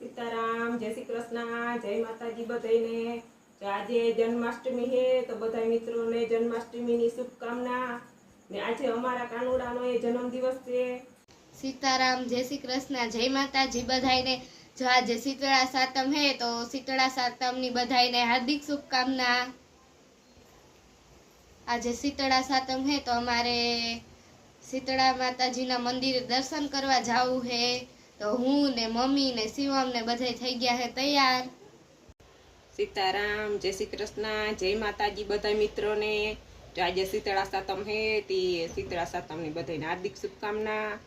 સીતારામ, જય શ્રી કૃષ્ણ, જય માતાજી બધાને આજે જન્માષ્ટમી હે, તો બધા મિત્રોને જન્માષ્ટમીની શુભકામના. ને આજે અમારા કાનુડાનો એ જન્મદિવસ છે. સીતારામ, જય શ્રી કૃષ્ણ, જય માતાજી બધાને જો આજે શીતળા સાતમ હે, તો શીતળા સાતમની બધાને હાર્દિક શુભકામના. આજે શીતળા સાતમ હે, તો અમારે શીતળા માતાજીના મંદિરે દર્શન કરવા જાવું હે. તો હું ને મમ્મી ને શિવમ ને બધાય થઈ ગયા હે તૈયાર. સીતારામ, જય શ્રી કૃષ્ણ, જય માતાજી બધા મિત્રોને. તો આજે શીતળા સાતમ હે, તે શીતળા સાતમની બધાને હાર્દિક શુભકામના.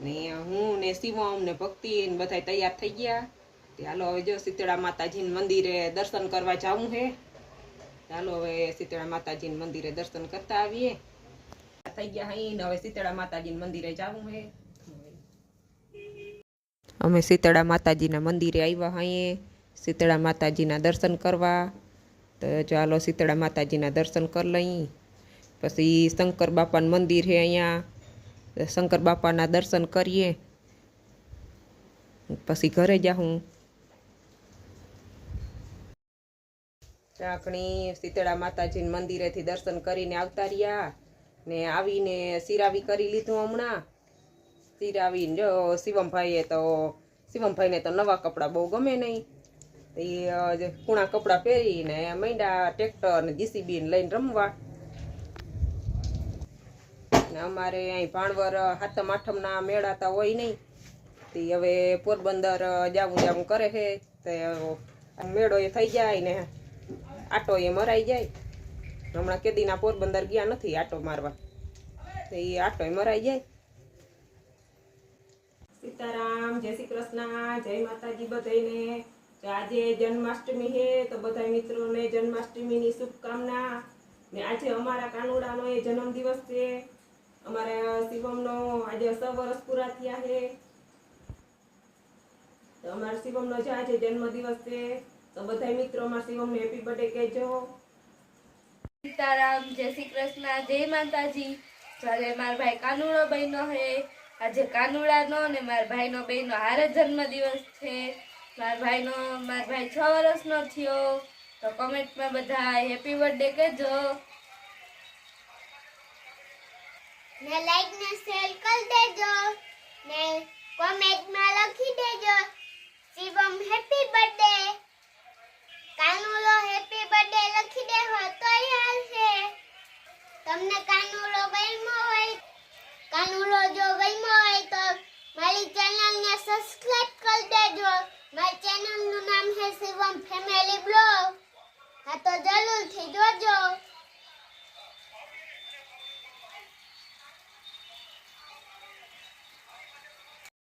ને હું ને શિવમ ને ભક્તિ ને બધા તૈયાર થઈ ગયા. હાલો હવે જો શીતળા માતાજીને મંદિરે દર્શન કરવા જવું હે. ચાલો હવે શીતળા માતાજીના મંદિરે દર્શન કરતા આવીએ. થઈ ગયા હઈ ને હવે શીતળા માતાજીના મંદિરે જવું છે અમે શીતળા માતાજીના મંદિરે આવ્યા હઈએ, શીતળા માતાજીના દર્શન કરવા. તો ચાલો શીતળા માતાજીના દર્શન કરી લઈ. પછી શંકર બાપાનું મંદિર છે અહીંયા. શંકર બાપાના દર્શન કરીએ. પછી ઘરે જાઉં ચાકણી શીતળા માતાજીના મંદિરેથી દર્શન કરીને આવતા રહ્યા. ને આવીને સિરાવી કરી લીધું હમણાં. સિરાવીને જો શિવમભાઈએ તો, શિવમભાઈને તો નવા કપડાં બહુ ગમે નહીં. તો કૂણા કપડાં પહેરીને મૈંડા ટ્રેક્ટર ને જીસીબી લઈને રમવા. ને અમારે અહીં ભાણવર હાથમ આઠમના મેળાતા હોય નહીં. તે હવે પોરબંદર જાવું જાવું કરે છે. તે મેળો એ થઈ જાય ને આટો એ મરાઈ જાય. હમણાં કેદીના પોરબંદર ગયા નથી આટો મારવા. તો આટો એ મરાઈ જાય. સીતારામ, જય શ્રી કૃષ્ણ, જય માતાજી બધાને આજે જન્માષ્ટમી છે તો બધા મિત્રોને જન્માષ્ટમીની શુભકામના. ને આજે અમારા કાનુડાનો એ જન્મદિવસ છે. અમારા શિવમનો આજે સ વર્ષ પૂરા થયા છે તો અમારા શિવમનો જે આજે જન્મદિવસ છે, તો બધા મિત્રોમાં શિવમને હેપી બર્થડે કહેજો. સીતારામ, જય શ્રી કૃષ્ણ, જય માતાજી. જ્યારે મારા ભાઈ કાનુડો બહેનો હે. આજે કાનુડાનો ને મારા ભાઈનો બહેનો હારે જન્મ દિવસ છે. મારા ભાઈનો, મારા ભાઈ છ વર્ષનો થયો. તો કોમેન્ટમાં બધા હેપી બર્થડે કહેજો. ને લાઈક ને શેર કરી દેજો. ને કોમેન્ટમાં મારી ચેનલને સબસ્ક્રાઇબ કરી દેજો. મારી ચેનલનું નામ છે શિવમ ફેમિલી બ્લોગ. હા, તો જરૂરથી જોજો.